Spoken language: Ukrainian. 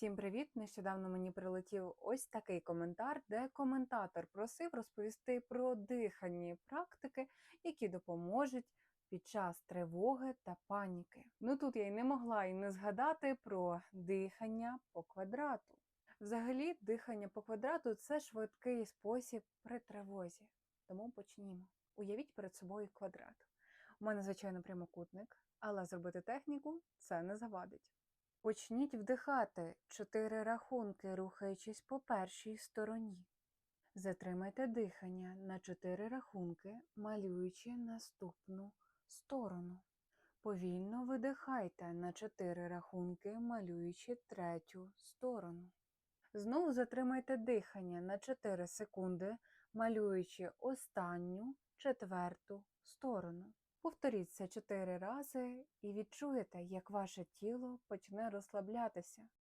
Всім привіт! Нещодавно мені прилетів ось такий коментар, де коментатор просив розповісти про дихальні практики, які допоможуть під час тривоги та паніки. Ну тут я й не могла і не згадати про дихання по квадрату. Взагалі, дихання по квадрату це швидкий спосіб при тривозі. Тому почнімо. Уявіть перед собою квадрат. У мене, звичайно, прямокутник, але зробити техніку це не завадить. Почніть вдихати чотири рахунки, рухаючись по першій стороні. Затримайте дихання на чотири рахунки, малюючи наступну сторону. Повільно видихайте на чотири рахунки, малюючи третю сторону. Знову затримайте дихання на 4 секунди, малюючи останню четверту сторону. Повторіть це чотири рази і відчуєте, як ваше тіло почне розслаблятися.